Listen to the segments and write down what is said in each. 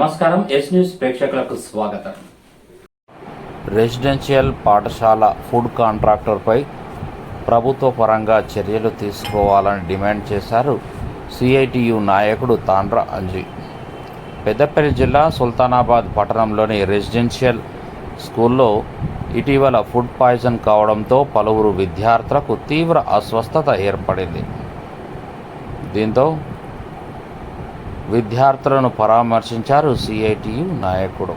నమస్కారం yes news ప్రేక్షకులకు స్వాగతం. రెసిడెన్షియల్ పాఠశాల ఫుడ్ కాంట్రాక్టర్పై ప్రభుత్వ పరంగా చర్యలు తీసుకోవాలని డిమాండ్ చేశారు సిఐటియు నాయకుడు తాండ్ర అంజీ. పెద్దపల్లి జిల్లా సుల్తానాబాద్ పట్టణంలోని రెసిడెన్షియల్ స్కూల్లో ఇటీవల ఫుడ్ పాయిజన్ కావడంతో పలువురు విద్యార్థులకు తీవ్ర అస్వస్థత ఏర్పడింది. దీంతో విద్యార్థులను పరామర్శించారు సిఐటియు నాయకుడు.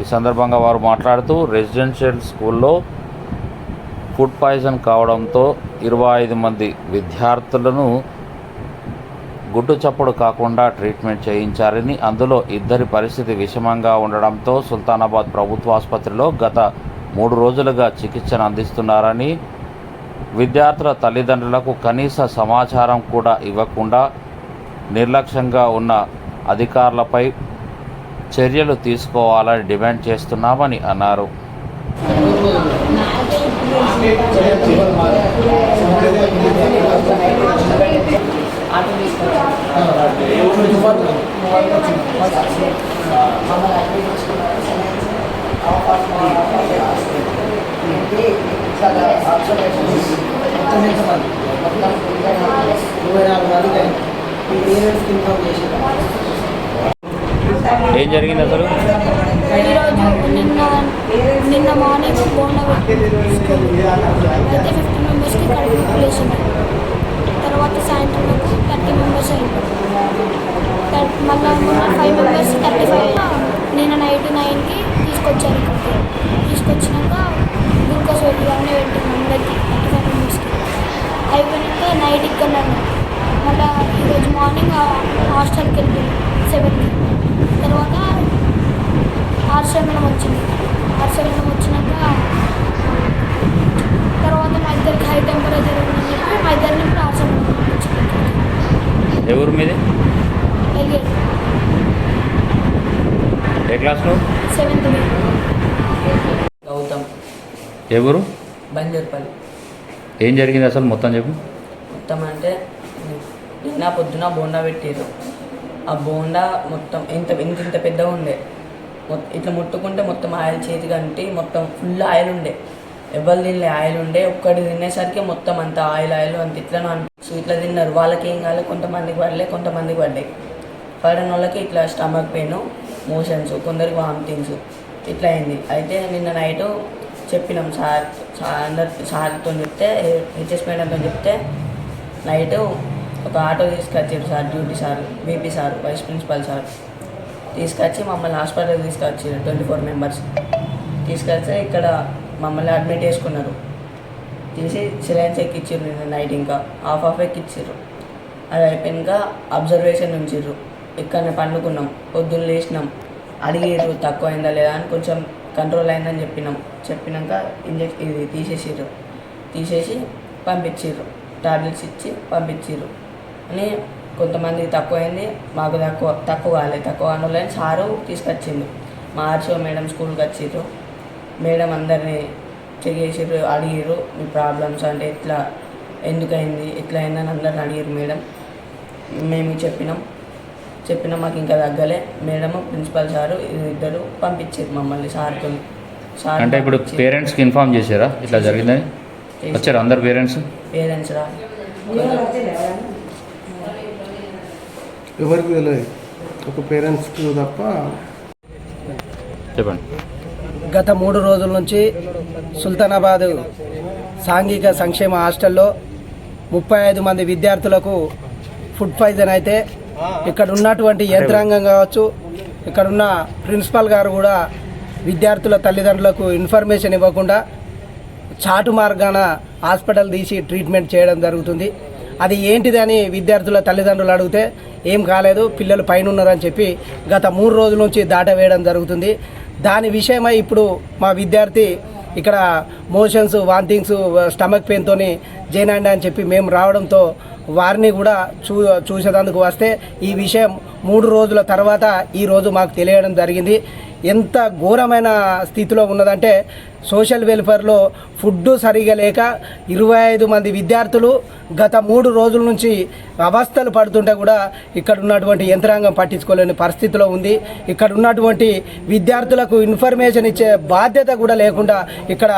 ఈ సందర్భంగా వారు మాట్లాడుతూ రెసిడెన్షియల్ స్కూల్లో ఫుడ్ పాయిజన్ కావడంతో ఇరవై ఐదు మంది విద్యార్థులను గుడ్డు చప్పుడు కాకుండా ట్రీట్మెంట్ చేయించారని అందులో ఇద్దరి పరిస్థితి విషమంగా ఉండడంతో సుల్తానాబాద్ ప్రభుత్వ ఆసుపత్రిలో గత మూడు రోజులుగా చికిత్సను అందిస్తున్నారని విద్యార్థుల తల్లిదండ్రులకు కనీస సమాచారం కూడా ఇవ్వకుండా నిర్లక్ష్యంగా ఉన్న అధికారులపై చర్యలు తీసుకోవాలని డిమాండ్ చేస్తున్నామని అన్నారు. అవకాశం నాలుగు మందికి అయింది ఈ పేరెంట్స్కి ఇన్ఫార్మ్ చేసారు ఏం జరిగింది అసలు? ఈరోజు నిన్న నిన్న మార్నింగ్ బోండా అయితే ఫిఫ్టీ మెంబర్స్కి కడుపు లేచింది. తర్వాత సాయంత్రం థర్టీ మెంబర్స్ అయిపోయారు. మళ్ళీ ఫైవ్ మెంబర్స్ థర్టీ ఫైవ్ నిన్న నైట్ నైన్కి తీసుకొచ్చారు ఇక్కడికి తీసుకొచ్చినాక గ్లూకోజ్ పెట్టి అన్నీ పెట్టింది అందరికి థర్టీ ఫైవ్ మెంబర్స్కి అయిపోయినాక నైట్ ఇక్కడ మళ్ళీ ఈరోజు మార్నింగ్ హాస్టల్కి వెళ్ళిపోయింది సెవెన్కి తర్వాత ఆర్షమనం వచ్చింది ఆర్షమనం వచ్చినాక తర్వాత మా ఇద్దరికి హై టెంపరేచర్ ఉందని చెప్పి మా ఇద్దరిని ఇప్పుడు ఆర్షమనం వచ్చింది ఎవరు మీది? ఏ క్లాస్లో గౌతమ్. ఎవరు బంజర్పల్లి. ఏం జరిగింది అసలు మొత్తం చెప్పు. మొత్తం అంటే నిన్న పొద్దున బోండా పెట్టారు ఆ బోండా మొత్తం ఇంత ఇంత ఇంత పెద్దగా ఉండే. ఇట్లా ముట్టుకుంటే మొత్తం ఆయిల్ చేతికి అంటి మొత్తం ఫుల్ ఆయిల్ ఉండే. ఎవరు తినలే ఆయిల్ ఉండే. ఒక్కటి తినేసరికి మొత్తం అంత ఆయిల్ ఆయిల్ అంత ఇట్లా సో ఇట్లా తిన్నారు. వాళ్ళకి ఏం కాలే కొంతమందికి పడలే కొంతమందికి పడ్డాయి. పడిన వాళ్ళకి ఇట్లా స్టమక్ పెయిన్ మోషన్స్ కొందరికి వామిటింగ్స్ ఇట్లా అయింది. అయితే నిన్న నైట్ చెప్పినాం సార్ అందరు సార్తో చెప్తే హెచ్ఎస్ మేడంతో చెప్తే నైట్ ఒక ఆటో తీసుకొచ్చారు sir duty sir BP sir vice principal sir. తీసుకొచ్చి మమ్మల్ని హాస్పిటల్ తీసుకొచ్చారు ట్వంటీ ఫోర్ మెంబర్స్. తీసుకొస్తే ఇక్కడ మమ్మల్ని అడ్మిట్ చేసుకున్నారు. తీసి సిలైన్స్ ఎక్కిచ్చారు నిన్న నైట్ ఇంకా. హాఫ్ హాఫ్ ఎక్కిచ్చారు అది అయిపోయాక అబ్జర్వేషన్ ఉంచిర్రు. ఇక్కడనే పండుకున్నాం పొద్దున్న లేచినాం అడిగారు తక్కువ అయిందా లేదా అని కొంచెం కంట్రోల్ అయిందని చెప్పినాం. చెప్పినాక ఇంజెక్షన్ ఇది తీసేసిర్రు. తీసేసి పంపించిర్రు. టాబ్లెట్స్ ఇచ్చి పంపించిర్రు. అని కొంతమంది తక్కువ అయింది మాకు తక్కువ తక్కువ కాలేదు తక్కువ కావాలని సారు తీసుకొచ్చిండు. మా మేడం స్కూల్కి వచ్చిర్రు. మేడం అందరినీ చెక్ చేసిర్రు అడిగిర్రు మీ ప్రాబ్లమ్స్ అంటే ఎట్లా ఎందుకైంది ఎట్లా అయిందని అందరిని అడిగారు మేడం. మేము చెప్పినాం చెప్పినా మాకు ఇంకా తగ్గలే. మేడం ప్రిన్సిపల్ సారు ఇద్దరు పంపించారు మమ్మల్ని సార్తో. సార్ అంటే ఇప్పుడు పేరెంట్స్కి ఇన్ఫామ్ చేశారా? ఇట్లా జరిగిందని? వచ్చారు అందరు పేరెంట్స్? పేరెంట్స్ రా. ఎవరికి తెలియదు. ఒక పేరెంట్స్కి తప్ప చెప్పండి. గత మూడు రోజుల నుంచి సుల్తానాబాద్ సాంఘిక సంక్షేమ హాస్టల్లో ముప్పై ఐదు మంది విద్యార్థులకు ఫుడ్ పాయిజన్ అయితే ఇక్కడ ఉన్నటువంటి యంత్రాంగం కావచ్చు ఇక్కడున్న ప్రిన్సిపాల్ గారు కూడా విద్యార్థుల తల్లిదండ్రులకు ఇన్ఫర్మేషన్ ఇవ్వకుండా చాటు మార్గాన హాస్పిటల్ తీసి ట్రీట్మెంట్ చేయడం జరుగుతుంది. అది ఏంటిదని విద్యార్థుల తల్లిదండ్రులు అడిగితే ఏం కాలేదు పిల్లలు పైన ఉన్నారని చెప్పి గత మూడు రోజుల నుంచి దాట వేయడం జరుగుతుంది. దాని విషయమై ఇప్పుడు మా విద్యార్థి ఇక్కడ మోషన్స్ వాంతింగ్స్ స్టమక్ పెయిన్తో జైనాండి అని చెప్పి మేము రావడంతో వారిని కూడా చూ చూసేటందుకు వస్తే ఈ విషయం మూడు రోజుల తర్వాత ఈ రోజు మాకు తెలియడం జరిగింది. ఎంత ఘోరమైన స్థితిలో ఉన్నదంటే సోషల్ వెల్ఫేర్లో ఫుడ్ సరిగా లేక ఇరవై ఐదు మంది విద్యార్థులు గత మూడు రోజుల నుంచి అవస్థలు పడుతుంటే కూడా ఇక్కడ ఉన్నటువంటి యంత్రాంగం పట్టించుకోలేని పరిస్థితిలో ఉంది. ఇక్కడ ఉన్నటువంటి విద్యార్థులకు ఇన్ఫర్మేషన్ ఇచ్చే బాధ్యత కూడా లేకుండా ఇక్కడ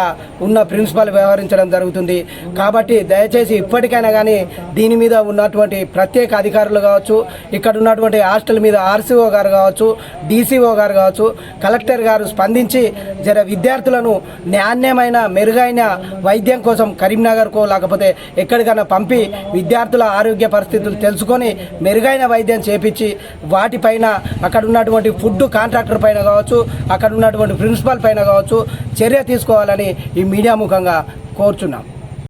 ఉన్న ప్రిన్సిపల్ వ్యవహరించడం జరుగుతుంది. కాబట్టి దయచేసి ఇప్పటికైనా కానీ దీని మీద ఉన్నటువంటి ప్రత్యేక అధికారులు కావచ్చు ఇక్కడ ఉన్నటువంటి హాస్టల్ మీద ఆర్సీఓ గారు కావచ్చు డీసీఓ గారు కావచ్చు కలెక్టర్ గారు స్పందించి జర విద్యార్థులను నాణ్యమైన మెరుగైన వైద్యం కోసం కరీంనగర్కో లేకపోతే ఎక్కడికైనా పంపి విద్యార్థుల ఆరోగ్య పరిస్థితులు తెలుసుకొని మెరుగైన వైద్యం చేపించి వాటిపైన అక్కడ ఉన్నటువంటి ఫుడ్ కాంట్రాక్టర్ పైన కావచ్చు అక్కడ ఉన్నటువంటి ప్రిన్సిపాల్ పైన కావచ్చు చర్య తీసుకోవాలని ఈ మీడియా ముఖంగా కోరుచున్నాం.